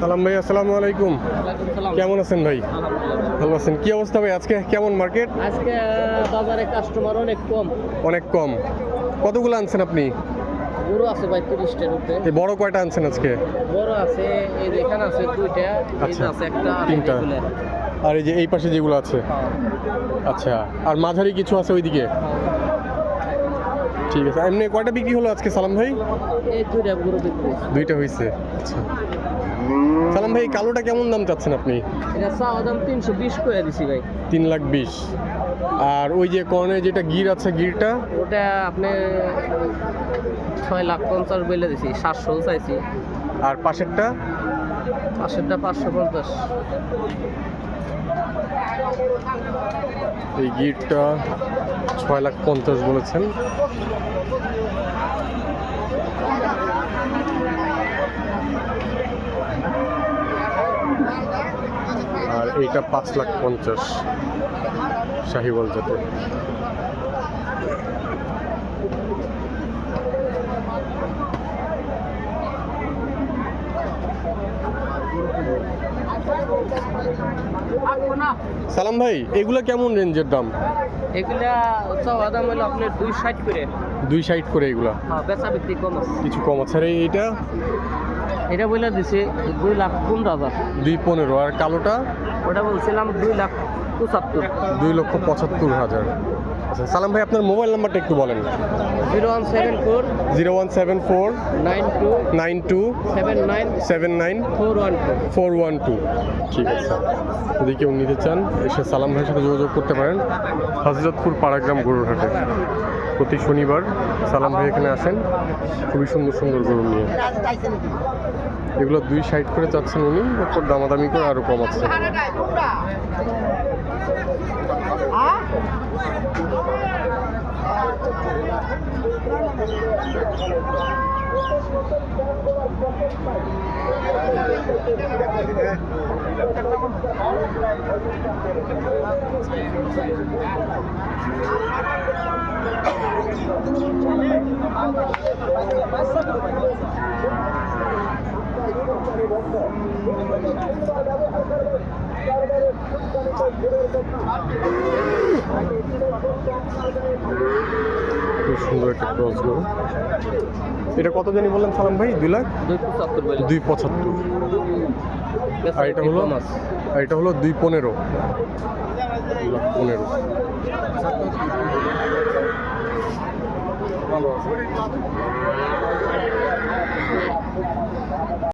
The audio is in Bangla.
সালাম ভাই আসসালামু আলাইকুম। কেমন আছেন ভাই? ভালো আছেন। কি অবস্থা ভাই? আজকে কেমন মার্কেট আজকে বাজারে কাস্টমার অনেক কম। অনেক কম। কতগুলো আনছেন আপনি? গরু আছে ভাই তিরিশটার উপরে। এই বড় কয়টা আনছেন আজকে? বড় আছে এই যে এখানে আছে দুইটা এই আচ্ছা, আছে একটা তিনটা। আর এই যে এই পাশে যেগুলো আছে? আচ্ছা আর মাঝারি কিছু আছে ওইদিকে? ঠিক আছে এমনি কয়টা বিক্রি হলো আজকে সালাম ভাই? এই দুইটা হয়েছে আচ্ছা। সালাম ভাই কালোটা কেমন দাম চাচ্ছেন আপনি? এটা চাওয়া দাম তিনশো বিশ করে দিছি ভাই। তিন লাখ বিশ। আর ওই যে কর্নে যেটা গির আছে গিরটা? ওটা আপনি ছয় লাখ পঞ্চাশ বলে দিছি সাতশো চাইছি। আর পাশেরটা? পাশেরটা পাঁচশো পঞ্চাশ। এই গিরটা ছয় লাখ পঞ্চাশ বলেছেন। আর এইটা পাঁচ লাখ পঞ্চাশ। শাহিওয়াল জাতে সালাম ভাই এগুলা কেমন রেঞ্জের দাম? এগুলা চাওয়া দাম হলো আপনার দুই ষাট করে। দুই সাইড করে এগুলা? হ্যাঁ বেচা বিক্রি কম আছে। কিছু কম আছে। আর এইটা? এটা বলে দিছে দুই লাখ পনেরো হাজার। দুই পনেরো। আর কালোটা? ওটা বলছিলাম দুই লাখ পঁচাত্তর। দুই লক্ষ পঁচাত্তর হাজার। আচ্ছা সালাম ভাই আপনার মোবাইল নাম্বারটা একটু বলেন। Zero one seven four zero one seven four nine two nine two seven nine seven nine four one two. Four one two. ঠিক আছে। যদি কেউ নিতে চান এসে সালাম ভাইয়ের সাথে যোগাযোগ করতে পারেন। হজরতপুর পাড়াগ্রাম গরুর হাটে প্রতি শনিবার সালাম ভাই এখানে আসেন। খুবই সুন্দর সুন্দর গরু নিয়ে। এগুলো দুই সাইড করে চাচ্ছেন উনি, এরপর দামাদামি করে আরও কম আছে। খুব সুন্দর একটা ক্রস এটা কত জানি বললেন সালাম ভাই? দুই লাখ? দুই পঁচাত্তর আর এটা হলো আর এটা হলো দুই পনেরো। দুই লাখ পনেরো